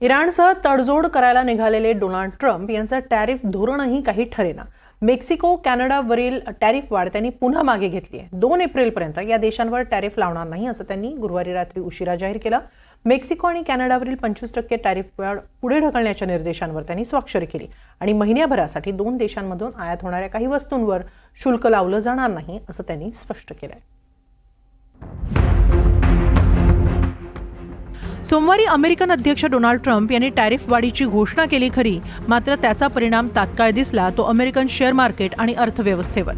इराणसह तडजोड करायला निघालेले डोनाल्ड ट्रम्प यांचं टॅरिफ धोरणही काही ठरेना. मेक्सिको कॅनडावरील टॅरिफ वाढ त्यांनी पुन्हा मागे घेतली आहे. दोन एप्रिलपर्यंत या देशांवर टॅरिफ लावणार नाही असं त्यांनी गुरुवारी रात्री उशिरा जाहीर केलं. मेक्सिको आणि कॅनडावरील पंचवीस टक्के टॅरिफ वाढ पुढे ढकलण्याच्या निर्देशांवर त्यांनी स्वाक्षरी केली. आणि महिन्याभरासाठी दोन देशांमधून आयात होणाऱ्या काही वस्तूंवर शुल्क लावलं जाणार नाही असं त्यांनी स्पष्ट केलं सोमवारी अमेरिकन अध्यक्ष डोनाल्ड ट्रम्प यांनी टॅरिफ वाढीची घोषणा केली खरी मात्र त्याचा परिणाम तात्काळ दिसला तो अमेरिकन शेअर मार्केट आणि अर्थव्यवस्थेवर.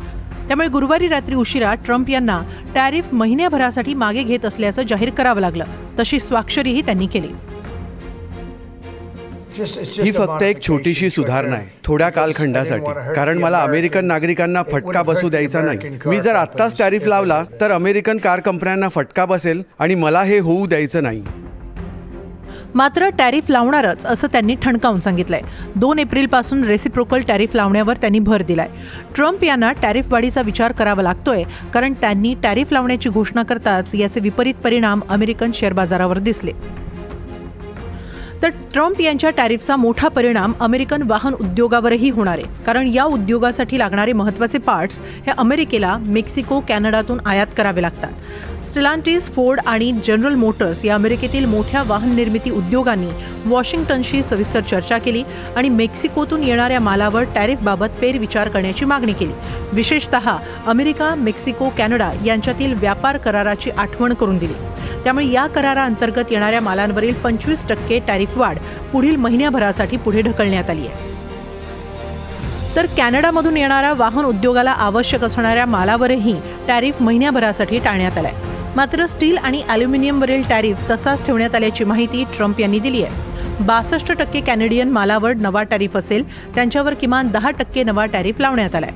त्यामुळे गुरुवारी रात्री उशिरा ट्रम्प यांना टॅरिफ महिन्याभरासाठी मागे घेत असल्याचं जाहीर करावं लागलं. तशी स्वाक्षरीही त्यांनी केली. ही फक्त एक छोटीशी सुधारणा आहे थोड्या कालखंडासाठी. कारण मला अमेरिकन नागरिकांना फटका बसू द्यायचा नाही. मी जर आत्ताच टॅरिफ लावला तर अमेरिकन कार कंपन्यांना फटका बसेल आणि मला हे होऊ द्यायचं नाही. मात्र टॅरिफ लावणारच असं त्यांनी ठणकावून सांगितलंय. दोन एप्रिलपासून रेसिप्रोकल टॅरिफ लावण्यावर त्यांनी भर दिलाय. ट्रम्प यांना टॅरिफ वाढीचा विचार करावा लागतोय कारण त्यांनी टॅरिफ लावण्याची घोषणा करताच याचे विपरीत परिणाम अमेरिकन शेअर बाजारावर दिसले. तर ट्रम्प यांच्या टॅरिफचा मोठा परिणाम अमेरिकन वाहन उद्योगावरही होणार आहे. कारण या उद्योगासाठी लागणारे महत्त्वाचे पार्ट्स हे अमेरिकेला मेक्सिको कॅनडातून आयात करावे लागतात. स्टिलांटीस फोर्ड आणि जनरल मोटर्स या अमेरिकेतील मोठ्या वाहन निर्मिती उद्योगांनी वॉशिंग्टनशी सविस्तर चर्चा केली आणि मेक्सिकोतून येणाऱ्या मालावर टॅरिफबाबत फेरविचार करण्याची मागणी केली. विशेषतः अमेरिका मेक्सिको कॅनडा यांच्यातील व्यापार कराराची आठवण करून दिली. त्यामुळे या कराराअंतर्गत येणाऱ्या मालांवरील पंचवीस टक्के टॅरिफ वाढ पुढील महिन्याभरासाठी पुढे ढकलण्यात आली आहे. तर कॅनडामधून येणाऱ्या वाहन उद्योगाला आवश्यक असणाऱ्या मालावरही टॅरिफ महिन्याभरासाठी टाळण्यात आलाय. मात्र स्टील आणि अॅल्युमिनियमवरील टॅरिफ तसाच ठेवण्यात आल्याची माहिती ट्रम्प यांनी दिली आहे. बासष्ट टक्के कॅनेडियन मालावर नवा टॅरिफ असेल त्यांच्यावर किमान दहा टक्के नवा टॅरिफ लावण्यात आलाय.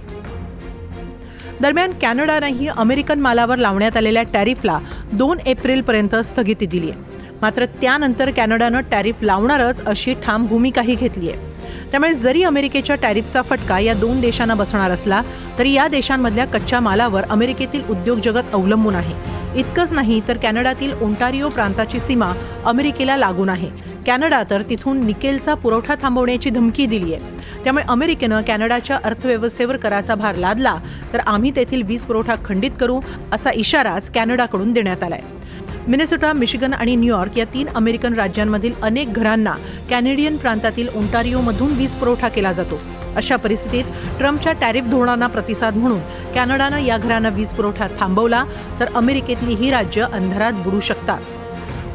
दरम्यान कॅनडानंही अमेरिकन मालावर लावण्यात आलेल्या टॅरिफला दोन एप्रिलपर्यंत स्थगिती दिली आहे मात्र त्यानंतर कॅनडानं टॅरिफ लावणारच अशी ठाम भूमिकाही घेतली आहे त्यामुळे जरी अमेरिकेच्या टॅरिफचा फटका या दोन देशांना बसणार असला तरी या देशांमधल्या कच्च्या मालावर अमेरिकेतील उद्योग जगत अवलंबून आहे. इतकंच नाही तर कॅनडातील ओंटारिओ प्रांताची सीमा अमेरिकेला लागून आहे. कॅनडा तर तिथून निकेलचा पुरवठा थांबवण्याची धमकी दिली आहे त्यामुळे अमेरिकेनं कॅनडाच्या अर्थव्यवस्थेवर कराचा भार लादला तर आम्ही तेथील वीज पुरवठा खंडित करू असा इशाराच कॅनडाकडून देण्यात आलाय. मिनेसोटा मिशिगन आणि न्यूयॉर्क या तीन अमेरिकन राज्यांमधील अनेक घरांना कॅनेडियन प्रांतातील ओंटारिओमधून वीज पुरवठा केला जातो. अशा परिस्थितीत ट्रम्पच्या टॅरिफ धोरणांना प्रतिसाद म्हणून कॅनडानं या घरांना वीज पुरवठा थांबवला तर अमेरिकेतली ही राज्य अंधारात बुडू शकतात.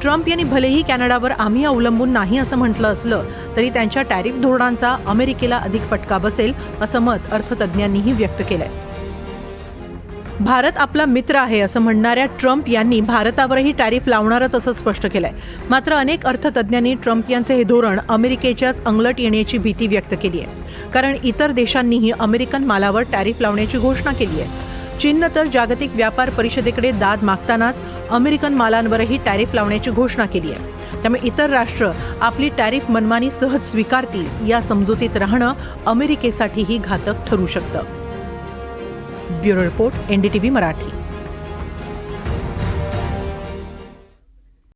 ट्रम्प यांनी भलेही कॅनडावर आम्ही अवलंबून नाही असं म्हटलं असलं तरी त्यांच्या टॅरिफ धोरणांचा अमेरिकेला अधिक फटका बसेल असं मत अर्थतज्ज्ञांनीही व्यक्त केलंय. भारत आपला मित्र आहे असं म्हणणाऱ्या ट्रम्प यांनी भारतावरही टॅरिफ लावणारच असं स्पष्ट केलंय. मात्र अनेक अर्थतज्ज्ञांनी ट्रम्प यांचे हे धोरण अमेरिकेच्याच अंगलट येण्याची भीती व्यक्त केली आहे कारण इतर देशांनीही अमेरिकन मालावर टॅरिफ लावण्याची घोषणा केली आहे चीननं तर जागतिक व्यापार परिषदेकडे दाद मागतानाच अमेरिकन मालांवरही टॅरिफ लावण्याची घोषणा केली आहे. त्यामुळे इतर राष्ट्र आपली टॅरिफ मनमानी सहज स्वीकारतील या समजुतीत राहणं अमेरिकेसाठीही घातक ठरू शकतं. Bureau report NDTV Marathi.